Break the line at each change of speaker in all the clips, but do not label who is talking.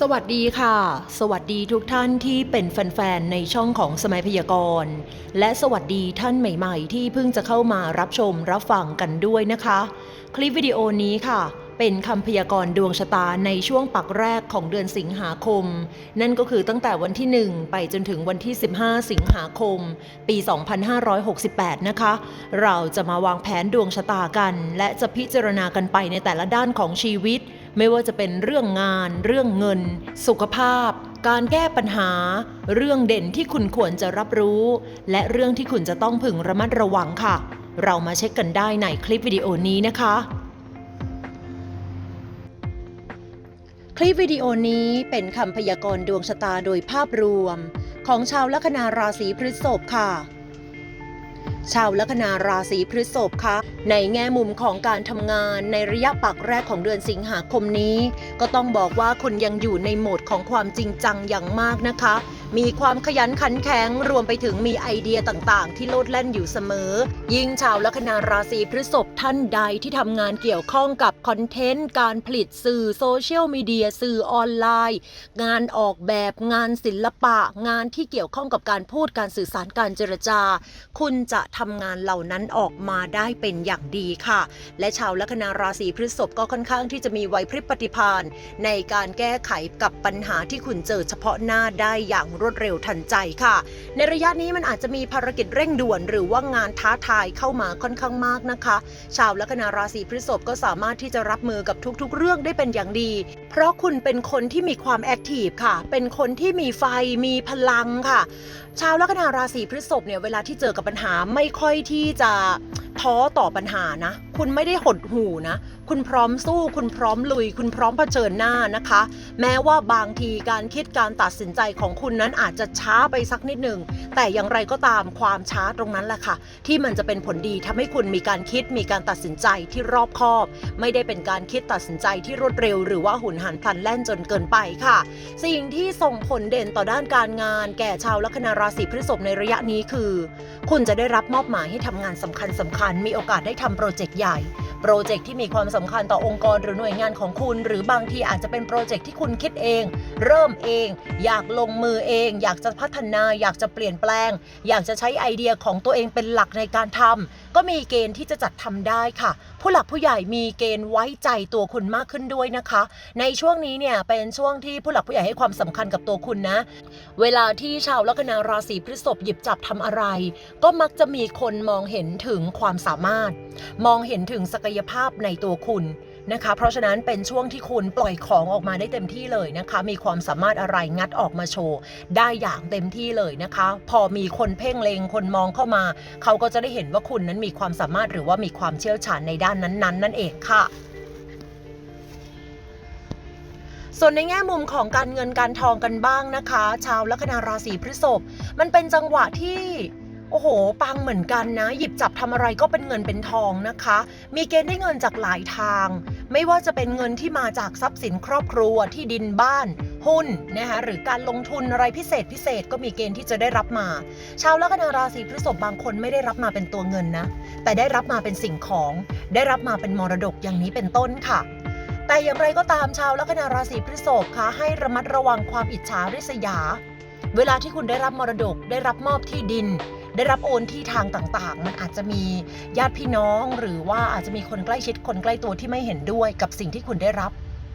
สวัสดีค่ะ สวัสดีทุกท่านที่เป็นแฟนๆ ในช่องของสมัยพยากรณ์ และสวัสดีท่านใหม่ๆ ที่เพิ่งจะเข้ามารับชมรับฟังกันด้วยนะคะ คลิปวิดีโอนี้ค่ะ เป็นคำพยากรณ์ดวงชะตาในช่วงปักแรกของเดือนสิงหาคม นั่นก็คือตั้งแต่วันที่ 1 ไปจนถึงวันที่ 15 สิงหาคม ปี 2568 นะคะ เราจะมาวางแผนดวงชะตากัน และจะพิจารณากันไปในแต่ละด้านของชีวิต ไม่ว่าจะเป็นเรื่องงาน เรื่องเงิน สุขภาพ การแก้ปัญหา เรื่องเด่นที่คุณควรจะรับรู้ และเรื่องที่คุณจะต้องพึงระมัดระวังค่ะ เรามาเช็คกันได้ในคลิปวิดีโอนี้นะคะ คลิปวิดีโอนี้เป็นคำพยากรณ์ดวงชะตาโดยภาพรวม ของชาวลัคนาราศีพฤษภค่ะ ชาวลัคนาราศีพฤษภคะในแง่มุมของการทำงานในระยะปักแรกของเดือนสิงหาคมนี้ ก็ต้องบอกว่าคุณยังอยู่ในโหมดของความจริงจังอย่างมากนะคะ มีความขยันขันแข็งรวมไปถึงมีไอเดียต่างๆ ที่โลดแล่นอยู่เสมอ ยิ่งชาวลัคนาราศีพฤษภท่านใดที่ทำงานเกี่ยวข้องกับคอนเทนต์ การผลิตสื่อโซเชียลมีเดียสื่อออนไลน์ งานออกแบบงานศิลปะ งานที่เกี่ยวข้องกับการพูดการสื่อสารการเจรจา คุณจะทำงานเหล่านั้นออกมาได้เป็นอย่างดีค่ะ และชาวลัคนาราศีพฤษภก็ค่อนข้างที่จะมีไหวพริบปฏิภาณในการแก้ไขกับปัญหาที่คุณเจอเฉพาะหน้าได้อย่างรรวดเร็วทันใจค่ะ ในระยะนี้มันอาจจะมีภารกิจเร่งด่วน หรือว่างานท้าทายเข้ามาค่อนข้างมากนะคะ ชาวลัคนาราศีพฤษภก็สามารถที่จะรับมือกับทุกๆ เรื่องได้เป็นอย่างดี เพราะคุณเป็นคนที่มีความแอคทีฟค่ะ เป็นคนที่มีไฟมีพลังค่ะ ชาวลัคนาราศีพฤษภเนี่ยเวลาที่เจอกับปัญหาไม่ค่อยที่จะท้อต่อปัญหานะ คุณไม่ได้หดหูนะ คุณพร้อมสู้ คุณพร้อมลุย คุณพร้อมเผชิญหน้านะคะ แม้ว่าบางทีการคิดการตัดสินใจของคุณนั้นอาจจะช้าไปสักนิดหนึ่ง แต่อย่างไรก็ตามความช้าตรงนั้นแหละค่ะ ที่มันจะเป็นผลดีทำให้คุณมีการคิดมีการตัดสินใจที่รอบคอบ ไม่ได้เป็นการคิดตัดสินใจที่รวดเร็ว หรือว่าหุนหันพลันแล่นจนเกินไปค่ะ สิ่งที่ส่งผลเด่นต่อด้านการงาน แก่ชาวลัคนาราศีพฤษภในระยะนี้คือ คุณจะได้รับมอบหมายให้ทำงานสำคัญสำคัญมีโอกาสได้ทำโปรเจกต์ใหญ่ โปรเจกต์ที่มีความสำคัญต่อองค์กรหรือหน่วยงานของคุณ หรือบางทีอาจจะเป็นโปรเจกต์ที่คุณคิดเอง เริ่มเอง อยากลงมือเอง อยากจะพัฒนา อยากจะเปลี่ยนแปลง อยากจะใช้ไอเดียของตัวเองเป็นหลักในการทำก็มีเกณฑ์ที่จะจัดทำได้ค่ะ ผู้หลักผู้ใหญ่มีเกณฑ์ไว้ใจตัวคุณมากขึ้นด้วยนะคะ ในช่วงนี้เนี่ยเป็นช่วงที่ผู้หลักผู้ใหญ่ให้ความสำคัญกับตัวคุณนะ เวลาที่ชาวลัคนาราศีพฤษภหยิบจับทำอะไร ก็มักจะมีคนมองเห็นถึงความสามารถ มองเห็นถึงศักยภาพในตัวคุณนะคะ เพราะฉะนั้นเป็นช่วงที่คุณปล่อยของออกมาได้เต็มที่เลยนะคะ มีความสามารถอะไรงัดออกมาโชว์ได้อย่างเต็มที่เลยนะคะ พอมีคนเพ่งเลงคนมองเข้ามา เขาก็จะได้เห็นว่าคุณนั้นมีความสามารถหรือว่ามีความเชี่ยวชาญในด้านนั้น ๆนั่นเองค่ะส่วนในแง่มุมของการเงินการทองกันบ้างนะคะ ชาวลัคนาราศีพฤษภมันเป็นจังหวะที่ โอ้โห ปังเหมือนกันนะ หยิบจับทำอะไรก็เป็นเงินเป็นทองนะคะ มีเกณฑ์ได้เงินจากหลายทาง ไม่ว่าจะเป็นเงินที่มาจากทรัพย์สินครอบครัวที่ดินบ้าน หุ้นนะคะหรือการลงทุนอะไรพิเศษพิเศษก็มีเกณฑ์ที่จะได้รับมา ชาวลัคนาราศีพฤษภบางคนไม่ได้รับมาเป็นตัวเงินนะ แต่ได้รับมาเป็นสิ่งของ ได้รับมาเป็นมรดกอย่างนี้เป็นต้นค่ะแต่อย่างไรก็ตามชาวลัคนาราศีพฤษภคะให้ระมัดระวังความอิจฉาริษยา เวลาที่คุณได้รับมรดกได้รับมอบที่ดิน ได้รับโอนที่ทางต่างๆ มันอาจจะมีญาติพี่น้อง หรือว่าอาจจะมีคนใกล้ชิดคนใกล้ตัวที่ไม่เห็นด้วยกับสิ่งที่คุณได้รับ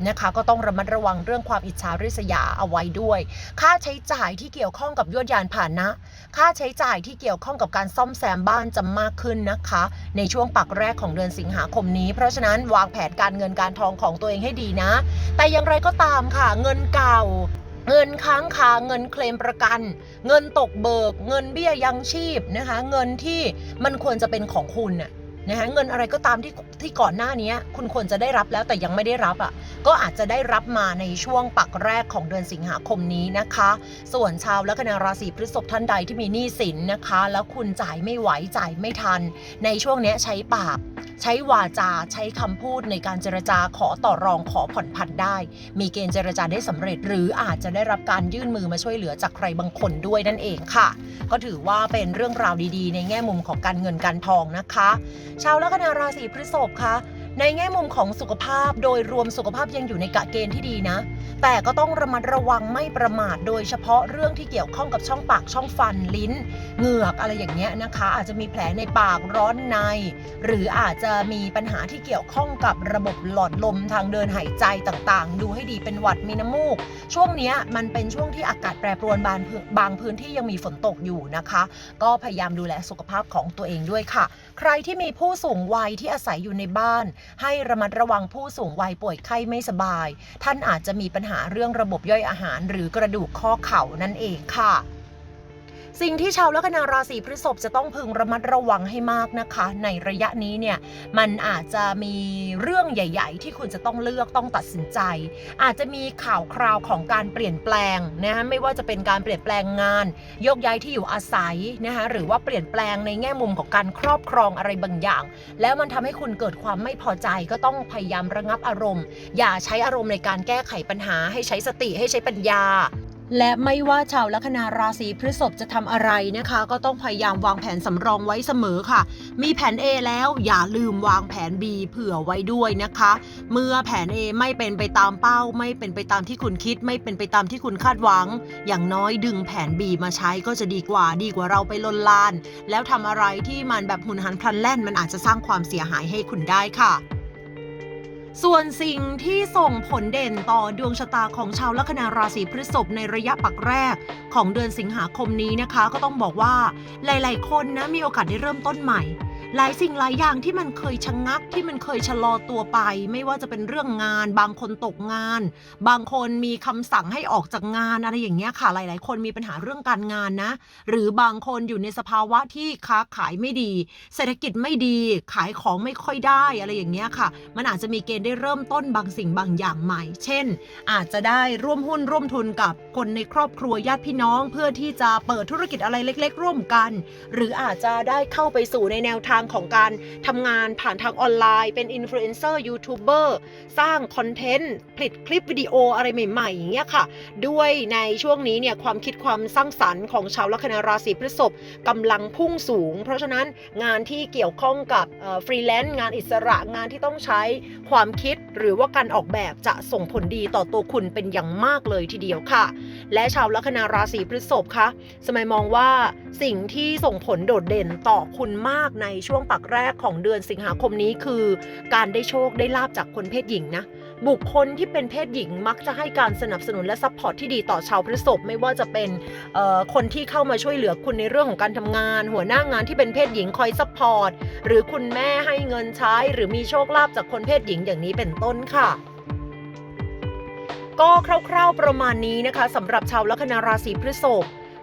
นะคะก็ต้องระมัดระวังเรื่องความอิจฉาริษยาเอาไว้ด้วย ค่าใช้จ่ายที่เกี่ยวข้องกับยวดยานผ่านนะ ค่าใช้จ่ายที่เกี่ยวข้องกับการซ่อมแซมบ้านจะมากขึ้นนะคะ ในช่วงปักแรกของเดือนสิงหาคมนี้ เพราะฉะนั้นวางแผนการเงินการทองของตัวเองให้ดีนะ แต่อย่างไรก็ตามค่ะเงินเก่า เงินค้างคาเงินเคลมประกัน เงินตกเบิก เงินเบี้ยยังชีพนะคะ เงินที่มันควรจะเป็นของคุณน่ะนะคะเงินอะไรก็ตามที่ที่ก่อนหน้านี้คุณควรจะได้รับแล้วแต่ยังไม่ได้รับอะก็อาจจะได้รับมาในช่วงปักแรกของเดือนสิงหาคมนี้นะคะ ส่วนชาวลัคนาราศีพฤษภท่านใดที่มีหนี้สินนะคะ แล้วคุณจ่ายไม่ไหวจ่ายไม่ทัน ในช่วงนี้ใช้ปาก ใช้วาจาใช้คำพูดในการเจรจาขอต่อรองขอผ่อนผันได้ มีเกณฑ์เจรจาได้สำเร็จ หรืออาจจะได้รับการยื่นมือมาช่วยเหลือจากใครบางคนด้วยนั่นเองค่ะ ก็ถือว่าเป็นเรื่องราวดีๆ ในแง่มุมของการเงินการทองนะคะ ชาวลัคนาราศีพฤษภคะ ในแง่มุมของสุขภาพโดยรวมสุขภาพยังอยู่ในกะเกณฑ์ที่ดีนะ แต่ก็ต้องระมัดระวังไม่ประมาท โดยเฉพาะเรื่องที่เกี่ยวข้องกับช่องปากช่องฟันลิ้น เหงือกอะไรอย่างเงี้ยนะคะ อาจจะมีแผลในปากร้อนใน หรืออาจจะมีปัญหาที่เกี่ยวข้องกับระบบหลอดลมทางเดินหายใจต่างๆ ดูให้ดีเป็นหวัดมีน้ำมูก ช่วงนี้มันเป็นช่วงที่อากาศแปรปรวนบางพื้นบางพื้นที่ยังมีฝนตกอยู่นะคะ ก็พยายามดูแลสุขภาพของตัวเองด้วยค่ะ ใครที่มีผู้สูงวัยที่อาศัยอยู่ในบ้านให้ระมัดระวังผู้สูงวัยป่วยไข้ไม่สบาย ท่านอาจจะมีปัญหาเรื่องระบบย่อยอาหาร หรือกระดูกข้อเข่านั่นเองค่ะ สิ่งที่ชาวลัคนาราศีพฤษภจะต้องพึงระมัดระวังให้มากนะคะ ในระยะนี้เนี่ยมันอาจจะมีเรื่องใหญ่ ๆ ที่คุณจะต้องเลือกต้องตัดสินใจ อาจจะมีข่าวคราวของการเปลี่ยนแปลงนะคะไม่ว่าจะเป็นการเปลี่ยนแปลงงานโยกย้ายที่อยู่อาศัยนะคะหรือว่าเปลี่ยนแปลงในแง่มุมของการครอบครองอะไรบางอย่าง แล้วมันทำให้คุณเกิดความไม่พอใจก็ต้องพยายามระงับอารมณ์ อย่าใช้อารมณ์ในการแก้ไขปัญหา ให้ใช้สติให้ใช้ปัญญา และไม่ว่าชาวลัคนาราศีพฤษภจะทำอะไรนะคะ ก็ต้องพยายามวางแผนสำรองไว้เสมอค่ะ มีแผน A แล้วอย่าลืมวางแผน B เผื่อไว้ด้วยนะคะ เมื่อแผน A ไม่เป็นไปตามเป้า ไม่เป็นไปตามที่คุณคิด ไม่เป็นไปตามที่คุณคาดหวัง อย่างน้อยดึงแผน B มาใช้ก็จะดีกว่าดีกว่าเราไปลนลาน แล้วทำอะไรที่มันแบบหุนหันพลันแล่นมันอาจจะสร้างความเสียหายให้คุณได้ค่ะ ส่วนสิ่งที่ส่งผลเด่นต่อดวงชะตาของชาวลัคนาราศีพฤษภในระยะปักแรก ของเดือนสิงหาคมนี้นะคะ ก็ต้องบอกว่าหลาย ๆ คนนะมีโอกาสได้เริ่มต้นใหม่ หลายสิ่งหลายอย่างที่มันเคยชะงงักที่มันเคยชะลอตัวไป ไม่ว่าจะเป็นเรื่องงาน บางคนตกงาน บางคนมีคำสั่งให้ออกจากงานอะไรอย่างเงี้ยค่ะ หลาย ๆ คนมีปัญหาเรื่องการงานนะ หรือบางคนอยู่ในสภาวะที่ค้าขายไม่ดี เศรษฐกิจไม่ดี ขายของไม่ค่อยได้อะไรอย่างเงี้ยค่ะ มันอาจจะมีเกณฑ์ได้เริ่มต้นบางสิ่งบางอย่างใหม่ เช่น อาจจะได้ร่วมหุ้นร่วมทุนกับคนในครอบครัวญาติพี่น้อง เพื่อที่จะเปิดธุรกิจอะไรเล็ก ๆ ร่วมกัน หรืออาจจะได้เข้าไปสู่ในแนวทางของการทำงานผ่านทางออนไลน์ เป็นอินฟลูเอนเซอร์ยูทูบเบอร์สร้างคอนเทนต์ผลิตคลิปวิดีโออะไรใหม่ๆอย่างเงี้ยค่ะ ด้วยในช่วงนี้เนี่ยความคิดความสร้างสรรค์ของชาวลัคนาราศีพฤษภกำลังพุ่งสูง เพราะฉะนั้นงานที่เกี่ยวข้องกับฟรีแลนซ์งานอิสระงานที่ต้องใช้ความคิดหรือว่าการออกแบบจะส่งผลดีต่อตัวคุณเป็นอย่างมากเลยทีเดียวค่ะ และชาวลัคนาราศีพฤษภคะสมัยมองว่าสิ่งที่ส่งผลโดดเด่นต่อคุณมากในช่วงปักแรกของเดือนสิงหาคมนี้คือ การได้โชคได้ลาบจากคนเพศหญิงนะ บุคคลที่เป็นเพศหญิงมักจะให้การสนับสนุนและซัพพอร์ตที่ดีต่อชาวพฤษภไม่ว่าจะเป็นคนที่เข้ามาช่วยเหลือคุณในเรื่องของการทำงาน หัวหน้างานที่เป็นเพศหญิงคอยซัพพอร์ตหรือคุณแม่ให้เงินใช้ หรือมีโชคลาภจากคนเพศหญิงอย่างนี้เป็นต้นค่ะก็คร่าวๆประมาณนี้นะคะสำหรับชาวลัคนาราศีพฤษภ